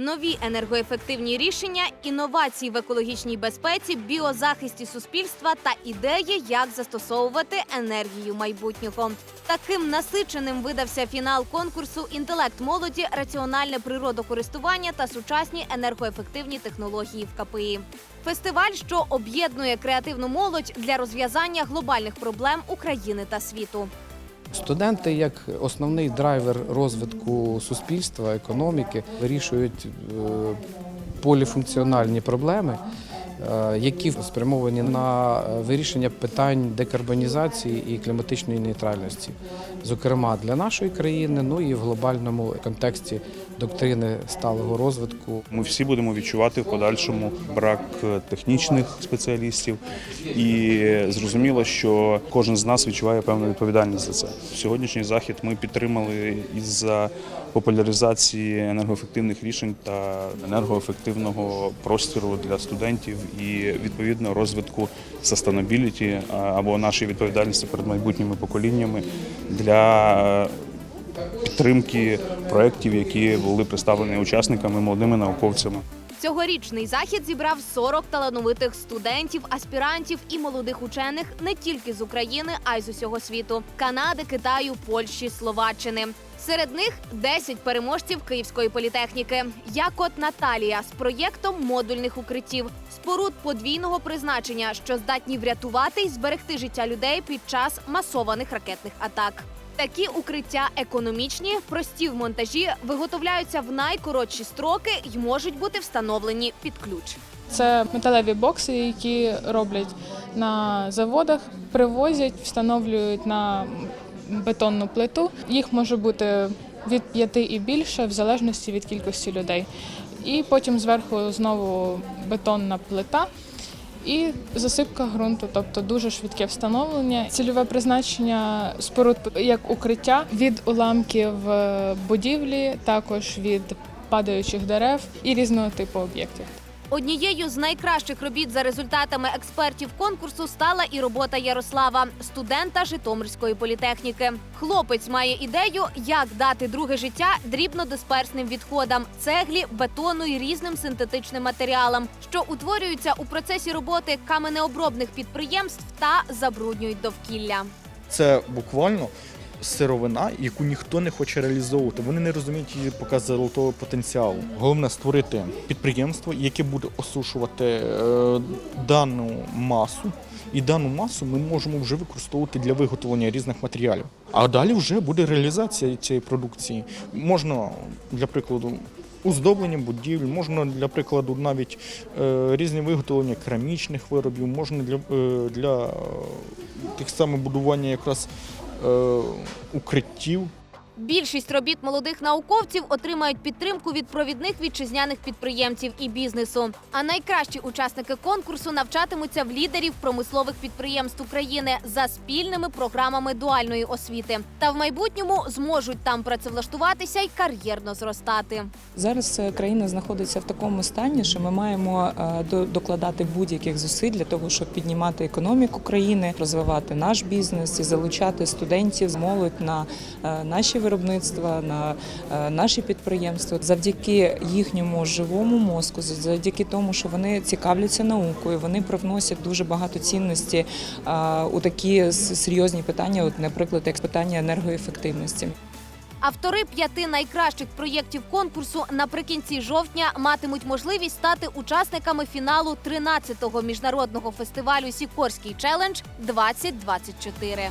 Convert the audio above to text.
Нові енергоефективні рішення, інновації в екологічній безпеці, біозахисті суспільства та ідеї, як застосовувати енергію майбутнього. Таким насиченим видався фінал конкурсу Інтелект молоді, раціональне природокористування та сучасні енергоефективні технології в КПІ. Фестиваль, що об'єднує креативну молодь для розв'язання глобальних проблем України та світу. Студенти, як основний драйвер розвитку суспільства, економіки, вирішують е, поліфункціональні проблеми, які спрямовані на вирішення питань декарбонізації і кліматичної нейтральності, зокрема для нашої країни, ну і в глобальному контексті доктрини сталого розвитку. Ми всі будемо відчувати в подальшому брак е, технічних спеціалістів, і зрозуміло, що кожен з нас відчуває певну відповідальність за це. Сьогоднішній захід ми підтримали із-за популяризації енергоефективних рішень та енергоефективного простору для студентів і відповідно розвитку sustainability, або нашої відповідальності перед майбутніми поколіннями для е, підтримки проєктів, які були представлені учасниками, молодими науковцями. Цьогорічний захід зібрав 40 талановитих студентів, аспірантів і молодих учених не тільки з України, а й з усього світу Канади, Китаю, Польщі, Словаччини. Серед них 10 переможців Київської політехніки. Як от Наталія з проєктом модульних укриттів, споруд подвійного призначення, що здатні врятувати і зберегти життя людей під час масованих ракетних атак. Такі укриття економічні, прості в монтажі, виготовляються в найкоротші строки і можуть бути встановлені під ключ. Це металеві бокси, які роблять на заводах, привозять, встановлюють на бетонну плиту. Їх може бути від п'яти і більше, в залежності від кількості людей. І потім зверху знову бетонна плита. І засипка ґрунту, тобто дуже швидке встановлення. Цільове призначення споруд як укриття від уламків е, будівлі, також від падаючих дерев і різного типу об'єктів. Однією з найкращих робіт за результатами експертів конкурсу стала і робота Ярослава, студента Житомирської політехніки. Хлопець має ідею, як дати друге життя дрібнодисперсним відходам, цеглі, бетону і різним синтетичним матеріалам, що утворюються у процесі роботи каменеобробних підприємств та забруднюють довкілля. Це буквально сировина, яку ніхто не хоче реалізовувати. Вони не розуміють її поки золотого потенціалу. Головне створити підприємство, яке буде осушувати е, дану масу. І дану масу ми можемо вже використовувати для виготовлення різних матеріалів. А далі вже буде реалізація цієї продукції. Можна, для прикладу, оздоблення будівель, можна для прикладу навіть е, різні виготовлення керамічних виробів, можна для, е, для тих самих будування якраз укриттів. Більшість робіт молодих науковців отримають підтримку від провідних вітчизняних підприємців і бізнесу. А найкращі учасники конкурсу навчатимуться в лідерів промислових підприємств України за спільними програмами дуальної освіти. Та в майбутньому зможуть там працевлаштуватися й кар'єрно зростати. Зараз е, країна знаходиться в такому стані, що ми маємо е, до- докладати будь-яких зусиль для того, щоб піднімати економіку країни, розвивати наш бізнес і залучати студентів, молодь на е, наші виробництва, на е, наші підприємства. Завдяки їхньому живому мозку, завдяки тому, що вони цікавляться наукою, вони привносять дуже багато цінності е, у такі серйозні питання, от, наприклад, як питання енергоефективності. Автори п'яти найкращих проєктів конкурсу наприкінці жовтня матимуть можливість стати учасниками фіналу 13-го міжнародного фестивалю Сікорський челендж 2024